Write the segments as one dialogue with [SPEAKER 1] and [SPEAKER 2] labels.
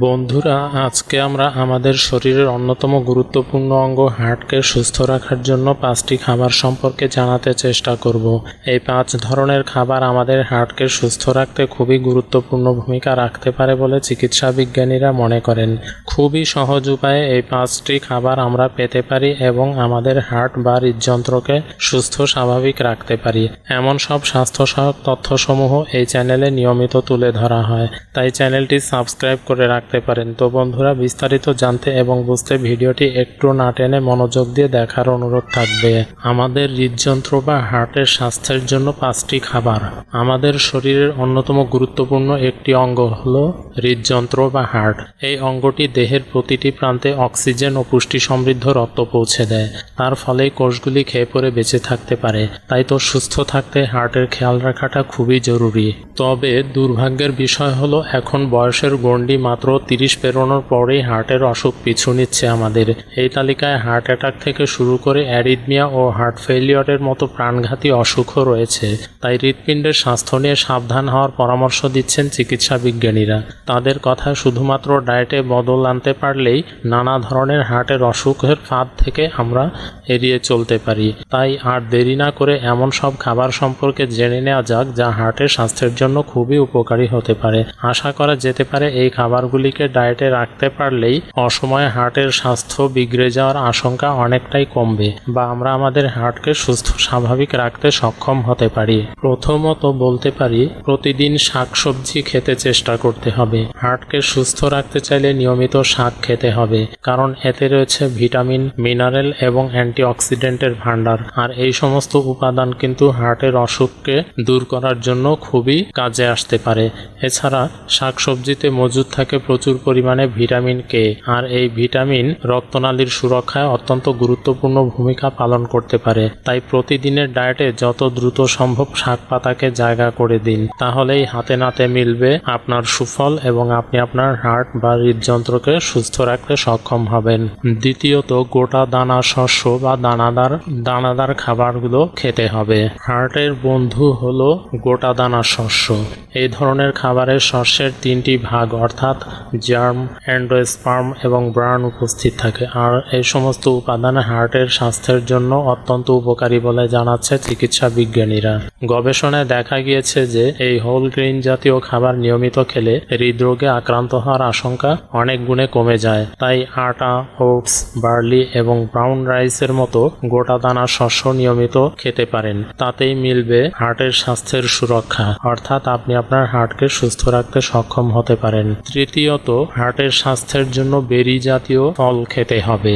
[SPEAKER 1] বন্ধুরা, আজকে আমরা আমাদের শরীরের অন্যতম গুরুত্বপূর্ণ অঙ্গ হার্টকে সুস্থ রাখার জন্য পাঁচটি খাবার সম্পর্কে জানাতে চেষ্টা করব। এই পাঁচ ধরনের খাবার আমাদের হার্টকে সুস্থ রাখতে খুবই গুরুত্বপূর্ণ ভূমিকা রাখতে পারে বলে চিকিৎসা বিজ্ঞানীরা মনে করেন। খুবই সহজ উপায়ে এই পাঁচটি খাবার আমরা পেতে পারি এবং আমাদের হার্ট বা হৃদযন্ত্রকে সুস্থ, স্বাভাবিক রাখতে পারি। এমন সব স্বাস্থ্য সহায়ক তথ্যসমূহ এই চ্যানেলে নিয়মিত তুলে ধরা হয়। তাই চ্যানেলটি সাবস্ক্রাইব করে রাখতে পারেন। তো বন্ধুরা, বিস্তারিত জানতে এবং বুঝতে ভিডিওটি একটু না টেনে মনোযোগ দিয়ে দেখার অনুরোধ থাকবে। আমাদের হৃদযন্ত্র বা হার্টের স্বাস্থ্যের জন্য পাঁচটি খাবার। আমাদের শরীরের অন্যতম গুরুত্বপূর্ণ একটি অঙ্গ হল হৃদযন্ত্র বা হার্ট। এই অঙ্গটি দেহের প্রতিটি প্রান্তে অক্সিজেন ও পুষ্টি সমৃদ্ধ রক্ত পৌঁছে দেয়। তার ফলেই কোষগুলি খেয়ে পরে বেঁচে থাকতে পারে। তাই তো সুস্থ থাকতে হার্টের খেয়াল রাখাটা খুবই জরুরি। তবে দুর্ভাগ্যের বিষয় হলো, এখন বয়সের গণ্ডি মাত্র তিরিশ পেরোনোর পরেই হার্টের অসুখ পিছু নিচ্ছে আমাদের। এই তালিকায় হার্ট অ্যাটাক থেকে শুরু করে অ্যারিদমিয়া ও হার্ট ফেলিওরের মতো প্রাণঘাতী অসুখও রয়েছে। তাই হৃৎপিণ্ডের স্বাস্থ্য নিয়ে সাবধান হওয়ার পরামর্শ দিচ্ছেন চিকিৎসা বিজ্ঞানীরা। তাদের কথা শুধুমাত্র ডায়েটে বদল আনতে পারলেই নানা ধরনের হার্টের অসুখের ফাঁদ থেকে আমরা এড়িয়ে চলতে পারি। তাই আর দেরি না করে এমন সব খাবার সম্পর্কে জেনে নেওয়া যাক যা হার্টের স্বাস্থ্যের জন্য খুবই উপকারী হতে পারে। আশা করা যেতে পারে এই খাবারগুলিকে ডায়েটে রাখতে পারলেই অসময়ে হার্টের স্বাস্থ্য বিগড়ে যাওয়ার আশঙ্কা অনেকটাই কমবে বা আমরা আমাদের হার্টকে সুস্থ, স্বাভাবিক রাখতে সক্ষম হতে পারি। প্রথমত বলতে পারি, প্রতিদিন শাকসবজি খেতে চেষ্টা করতে হবে। হার্টকে সুস্থ রাখতে চাইলে নিয়মিত শাক খেতে হবে, কারণ এতে রয়েছে ভিটামিন, মিনারেল এবং অ্যান্টিঅক্সিডেন্টের ভাণ্ডার। আর এই সমস্ত উপাদান কিন্তু হার্টের অসুখকে দূর করার জন্য খুবই কাজে আসতে পারে। এছাড়া শাকসবজিতে মজুদ থাকে প্রচুর পরিমাণে ভিটামিন কে। আর এই ভিটামিন রক্তনালীর সুরক্ষায় অত্যন্ত গুরুত্বপূর্ণ ভূমিকা পালন করতে পারে। তাই প্রতিদিনের ডায়েটে যত দ্রুত সম্ভব শাক পাতাকে জায়গা করে দিন। তাহলেই হাতে নাতে মিলবে আপনার সুফল এবং আপনি আপনার হার্ট বা হৃদযন্ত্রকে সুস্থ রাখতে সক্ষম হবেন। দ্বিতীয়ত, গোটা দানা শস্য বা দানাদার দানাদার খাবারগুলো খেতে হবে। হার্টের বন্ধু হলো গোটা দানা শস্য। এই ধরনের খাবারের শস্যের তিনটি ভাগ, অর্থাৎ জার্ম অ্যান্ডোস্পার্ম এবং ব্রার্ন উপস্থিত থাকে। আর এই সমস্ত উপাদান হার্টের স্বাস্থ্যের জন্য অত্যন্ত উপকারী বলে জানাচ্ছে চিকিৎসা বিজ্ঞানীরা। গবেষণায় দেখা গিয়েছে যে এই হোল গ্রিন জাতীয় খাবার নিয়মিত খেলে হৃদরোগে আক্রান্ত হওয়ার আশঙ্কা অনেক গুণে কমে যায়। তাই আটা, ওটস, বার্লি এবং ব্রাউন রাইসের মতো গোটা দানা শস্য নিয়মিত খেতে পারেন। তাতেই মিলবে হার্টের স্বাস্থ্যের সুরক্ষা। অর্থাৎ আপনি আপনার হার্টকে সুস্থ রাখতে সক্ষম হতে পারেন। তৃতীয়ত হার্টের স্বাস্থ্যের জন্য বেরি জাতীয় ফল খেতে হবে।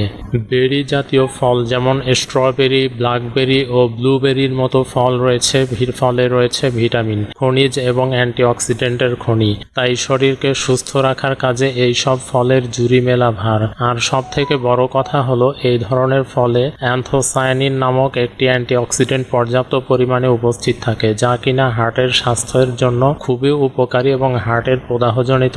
[SPEAKER 1] বেরি জাতীয় ফল যেমন স্ট্রবেরি, ব্ল্যাকবেরি ও ব্লুবেরির মতো ফল রয়েছে ফলে রয়েছে ভিটামিন, খনিজ এবং অ্যান্টিঅক্সিডেন্টের খনি। তাই শরীরকে সুস্থ রাখার কাজে এই সব ফলের জুরি মেলা ভার। আর সব থেকে বড় কথা হলো, এই ধরনের ফলে অ্যান্থোসায়ানিন নামক একটি অ্যান্টিঅক্সিডেন্ট পর্যাপ্ত পরিমাণে উপস্থিত থাকে, যা কিনা হার্টের স্বাস্থ্যের জন্য খুবই উপকারী এবং হার্টের প্রদাহজনিত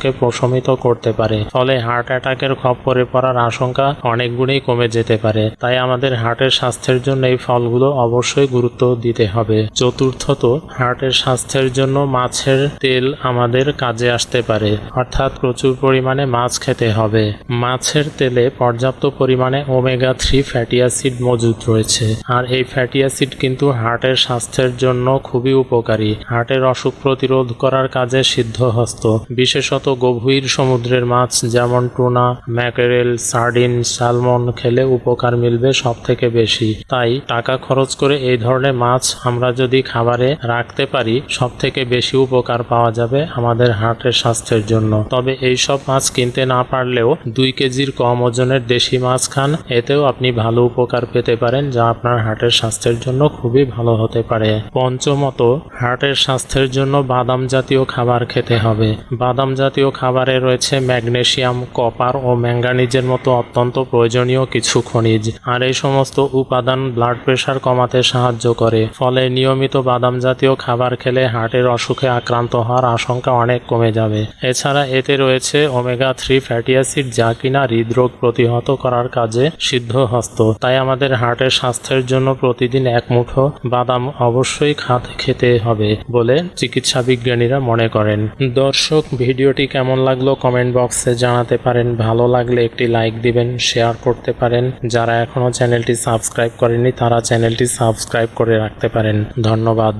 [SPEAKER 1] সমস্যাকে প্রশমিত করতে পারে। ফলে হার্ট অ্যাটাকের খপ্পরে পড়ার আশঙ্কা অনেক গুণেই কমে যেতে পারে। তাই আমাদের হার্টের স্বাস্থ্যের জন্য এই ফলগুলো অবশ্যই গুরুত্ব দিতে হবে। চতুর্থত হার্টের স্বাস্থ্যের জন্য মাছের তেল আমাদের কাজে আসতে পারে। অর্থাৎ প্রচুর পরিমাণে মাছ খেতে হবে। মাছের তেলে পর্যাপ্ত পরিমাণে ওমেগা থ্রি ফ্যাটি অ্যাসিড মজুদ রয়েছে। আর এই ফ্যাটি অ্যাসিড কিন্তু হার্টের স্বাস্থ্যের জন্য খুবই উপকারী। হার্টের অসুখ প্রতিরোধ করার কাজে সিদ্ধহস্ত। বিশেষত গভীর সমুদ্রের মাছ যেমন টুনা, ম্যাকেরেল, সার্ডিন স্যালমন খেলে উপকার মিলবে সব থেকে বেশি। তাই টাকা খরচ করে এই ধরনের মাছ আমরা যদি খাবারে রাখতে পারি সব থেকে বেশি উপকার পাওয়া যাবে আমাদের হার্টের স্বাস্থ্যের জন্য। তবে এই সব মাছ কিনতে না পারলেও দুই কেজির কম ওজনের দেশি মাছ খান, এতেও আপনি ভালো উপকার পেতে পারেন, যা আপনার হার্টের স্বাস্থ্যের জন্য খুবই ভালো হতে পারে। পঞ্চমত, হার্টের স্বাস্থ্যের জন্য বাদাম জাতীয় খাবার খেতে হবে। বাদাম জাতীয় খাবারে রয়েছে ম্যাগনেসিয়াম কপার ও ম্যাঙ্গানিজের মতো অত্যন্ত প্রয়োজনীয় কিছু খনিজ। আর এই সমস্ত উপাদান ব্লাড প্রেশার কমাতে সাহায্য করে। ফলে নিয়মিত বাদাম জাতীয় খাবার খেলে হার্টের অসুখে আক্রান্ত হওয়ার আশঙ্কা অনেক কমে যাবে। এছাড়া এতে রয়েছে ওমেগা থ্রি ফ্যাটি অ্যাসিড যা কিনা হৃদরোগ প্রতিহত করার কাজে সিদ্ধহস্ত। তাই আমাদের হার্টের স্বাস্থ্যের জন্য প্রতিদিন এক মুঠো বাদাম অবশ্যই খাত খেতে হবে বলে চিকিৎসা বিজ্ঞানীরা মনে করেন। দর্শক, ভিডিওটি কেমন লাগল কমেন্ট বক্সে জানাতে পারেন। ভালো লাগলে একটি লাইক দিবেন, শেয়ার করতে পারেন। যারা এখনও চ্যানেলটি সাবস্ক্রাইব করেনি তারা চ্যানেলটি সাবস্ক্রাইব করে রাখতে পারেন। ধন্যবাদ।